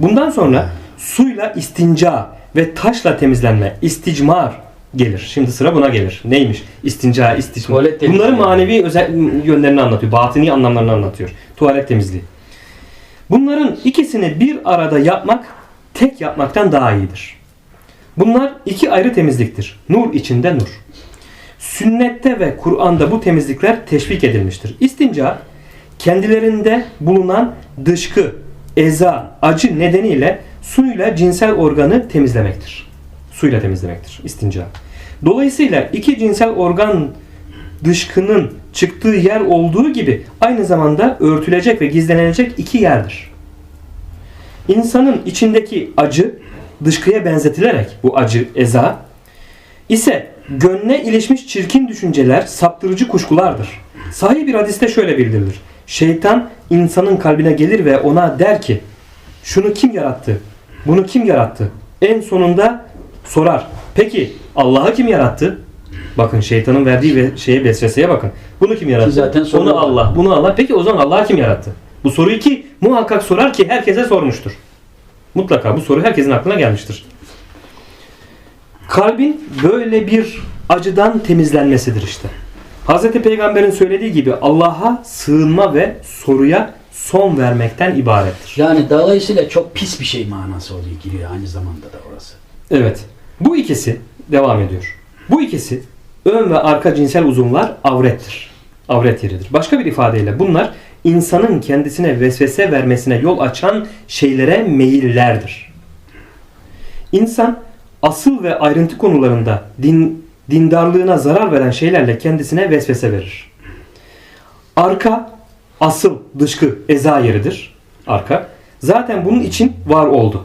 Bundan sonra suyla istinca ve taşla temizlenme, isticmar gelir. Şimdi sıra buna gelir. Neymiş? İstinca, isticmar. Bunların manevi özel yönlerini anlatıyor. Batini anlamlarını anlatıyor. Tuvalet temizliği. Bunların ikisini bir arada yapmak tek yapmaktan daha iyidir. Bunlar iki ayrı temizliktir. Nur içinde nur. Sünnette ve Kur'an'da bu temizlikler teşvik edilmiştir. İstinca kendilerinde bulunan dışkı, eza, acı nedeniyle suyla cinsel organı temizlemektir. Suyla temizlemektir istinca. Dolayısıyla iki cinsel organ dışkının çıktığı yer olduğu gibi aynı zamanda örtülecek ve gizlenilecek iki yerdir. İnsanın içindeki acı dışkıya benzetilerek bu acı eza ise gönle ilişmiş çirkin düşünceler saptırıcı kuşkulardır. Sahih bir hadiste şöyle bildirilir. Şeytan insanın kalbine gelir ve ona der ki şunu kim yarattı? Bunu kim yarattı? En sonunda sorar. Peki Allah'ı kim yarattı? Bakın şeytanın verdiği ve şeye vesveseye bakın. Bunu kim yarattı? Ki zaten Onu. Allah. Bunu Allah. Peki o zaman Allah'ı kim yarattı? Bu soruyu ki muhakkak sorar ki herkese sormuştur. Mutlaka bu soru herkesin aklına gelmiştir. Kalbin böyle bir acıdan temizlenmesidir işte. Hz. Peygamber'in söylediği gibi Allah'a sığınma ve soruya son vermekten ibarettir. Yani dolayısıyla çok pis bir şey manası oluyor giriyor aynı zamanda da orası. Evet. Bu ikisi devam ediyor. Bu ikisi ön ve arka cinsel uzunlar avrettir. Avret yeridir. Başka bir ifadeyle bunlar insanın kendisine vesvese vermesine yol açan şeylere meyillerdir. İnsan asıl ve ayrıntı konularında din, dindarlığına zarar veren şeylerle kendisine vesvese verir. Arka, asıl, dışkı, eza yeridir. Arka. Zaten bunun için var oldu.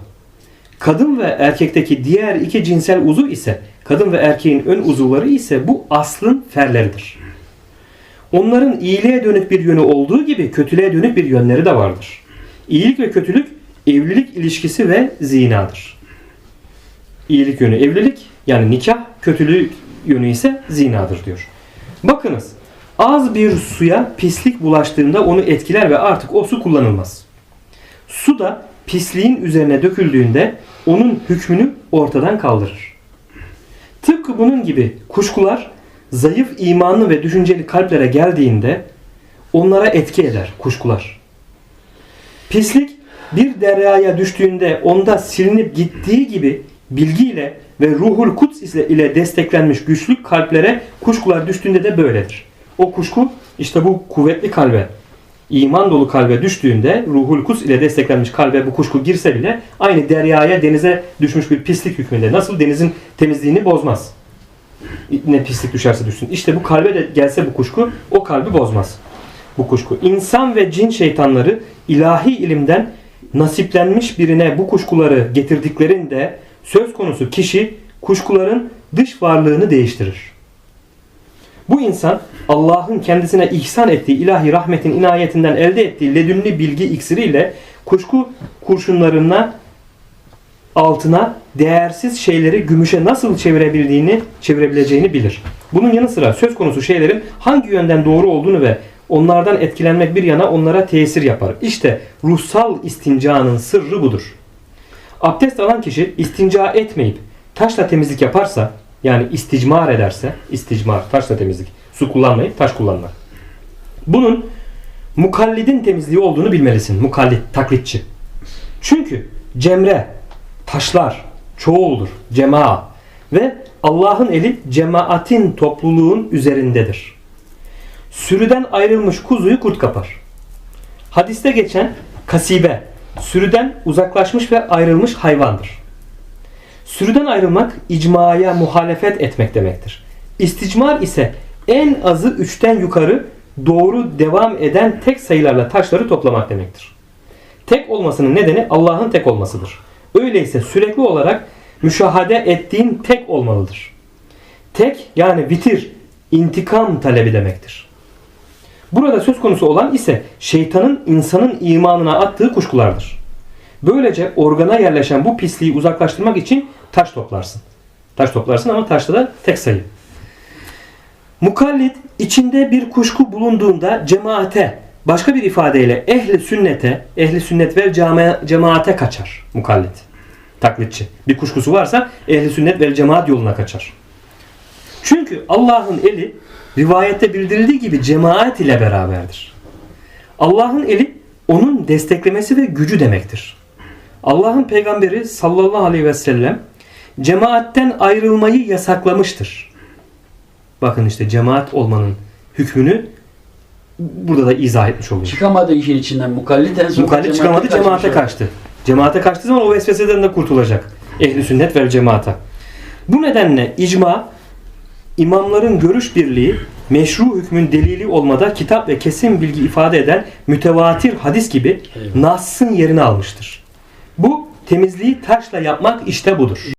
Kadın ve erkekteki diğer iki cinsel uzuv ise kadın ve erkeğin ön uzuvları ise bu aslın ferleridir. Onların iyiliğe dönük bir yönü olduğu gibi kötülüğe dönük bir yönleri de vardır. İyilik ve kötülük evlilik ilişkisi ve zinadır. İyilik yönü evlilik yani nikah, kötülük yönü ise zinadır diyor. Bakınız az bir suya pislik bulaştığında onu etkiler ve artık o su kullanılmaz. Su da pisliğin üzerine döküldüğünde onun hükmünü ortadan kaldırır. Tıpkı bunun gibi kuşkular zayıf imanlı ve düşünceli kalplere geldiğinde onlara etki eder kuşkular. Pislik bir deryaya düştüğünde onda silinip gittiği gibi bilgiyle ve ruhul kuts ile desteklenmiş güçlü kalplere kuşkular düştüğünde de böyledir. O kuşku işte bu kuvvetli kalbe, iman dolu kalbe düştüğünde ruhul kuts ile desteklenmiş kalbe bu kuşku girse bile aynı deryaya denize düşmüş bir pislik hükmünde. Nasıl denizin temizliğini bozmaz. Ne pislik düşerse düşsün. İşte bu kalbe de gelse bu kuşku o kalbi bozmaz. Bu kuşku. İnsan ve cin şeytanları ilahi ilimden nasiplenmiş birine bu kuşkuları getirdiklerinde söz konusu kişi kuşkuların dış varlığını değiştirir. Bu insan Allah'ın kendisine ihsan ettiği ilahi rahmetin inayetinden elde ettiği ledünni bilgi iksiriyle kuşku kurşunlarına altına değersiz şeyleri gümüşe nasıl çevirebildiğini, çevirebileceğini bilir. Bunun yanı sıra söz konusu şeylerin hangi yönden doğru olduğunu ve onlardan etkilenmek bir yana onlara tesir yapar. İşte ruhsal istincanın sırrı budur. Abdest alan kişi istinca etmeyip taşla temizlik yaparsa yani isticmar ederse isticmar taşla temizlik su kullanmayıp taş kullanmak. Bunun mukallidin temizliği olduğunu bilmelisin. Mukallid, taklitçi. Çünkü cemre, taşlar, çoğuldur, cema ve Allah'ın eli cemaatin topluluğun üzerindedir. Sürüden ayrılmış kuzuyu kurt kapar. Hadiste geçen kasibe, sürüden uzaklaşmış ve ayrılmış hayvandır. Sürüden ayrılmak icmaya muhalefet etmek demektir. İsticmar ise en azı üçten yukarı doğru devam eden tek sayılarla taşları toplamak demektir. Tek olmasının nedeni Allah'ın tek olmasıdır. Öyleyse sürekli olarak müşahede ettiğin tek olmalıdır. Tek yani bitir, intikam talebi demektir. Burada söz konusu olan ise şeytanın insanın imanına attığı kuşkulardır. Böylece organa yerleşen bu pisliği uzaklaştırmak için taş toplarsın. Taş toplarsın ama taşta da tek sayı. Mukallit içinde bir kuşku bulunduğunda cemaate Başka bir ifadeyle ehli sünnete, ehli sünnet ve cama- cemaate kaçar mukallit. Taklitçi. Bir kuşkusu varsa ehli sünnet ve cemaat yoluna kaçar. Çünkü Allah'ın eli rivayette bildirildiği gibi cemaat ile beraberdir. Allah'ın eli onun desteklemesi ve gücü demektir. Allah'ın peygamberi sallallahu aleyhi ve sellem cemaatten ayrılmayı yasaklamıştır. Bakın işte cemaat olmanın hükmünü burada da izah etmiş oluyor. Çıkamadı işin içinden. Mukallit en son Mukallit çıkamadı cemaate kaçmış. kaçtı. Cemaate kaçtığı zaman o vesveseden de kurtulacak. Ehli sünnet ve cemaata. Bu nedenle icma imamların görüş birliği meşru hükmün delili olmada kitap ve kesin bilgi ifade eden mütevatir hadis gibi Eyvallah. Nas'ın yerini almıştır. Bu temizliği taşla yapmak işte budur.